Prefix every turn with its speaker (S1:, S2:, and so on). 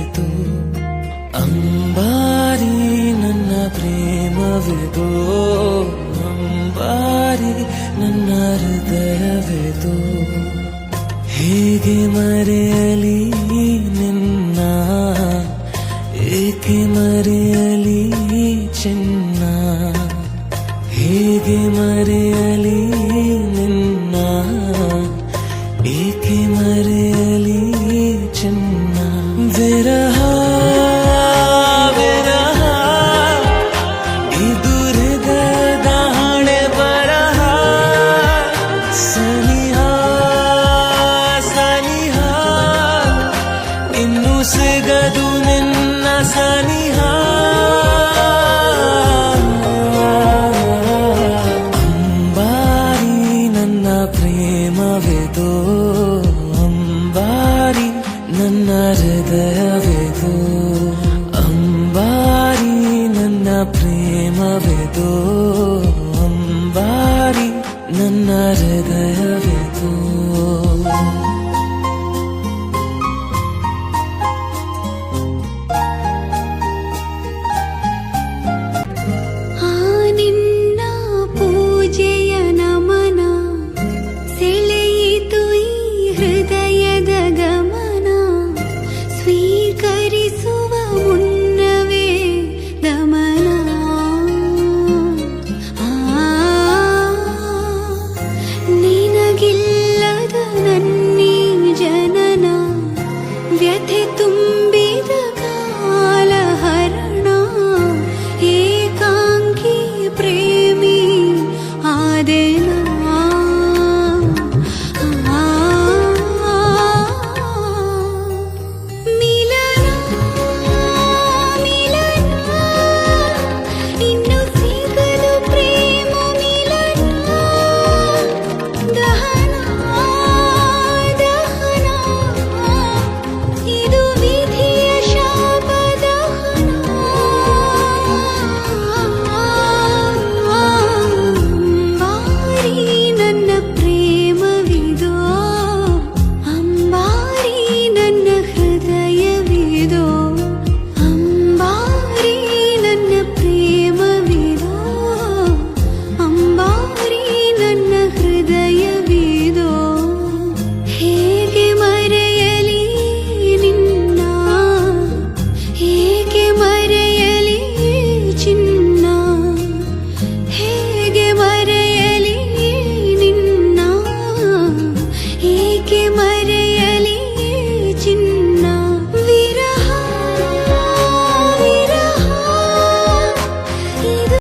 S1: ಹೃದಯವಿದು ಅಂಬಾರಿ ನನ್ನ ಪ್ರೇಮವಿದು. ಅಂಬಾರಿ ನನ್ನ ಹೃದಯವಿದು. ಹೇಗೆ ಮರೆಯಲಿ ನಿನ್ನ? ಏಕೆ ಮರೆಯಲಿ ಚಿನ್ನ? ಹೇಗೆ ಮರೆಯಲಿ ನಿನ್ನ? ಏಕೆ ಮರೆಯಲಿ ಸಿಗದು ನಿನ್ನ ಸನಿಹ. ಅಂಬಾರಿ ನನ್ನ ಪ್ರೇಮವೆದು ಅಂಬಾರಿ ನನ್ನ ಹೃದಯವೆದು ಅಂಬಾರಿ ನನ್ನ ಪ್ರೇಮವೆದು ಅಂಬಾರಿ ನನ್ನ ಹೃದಯವೆದು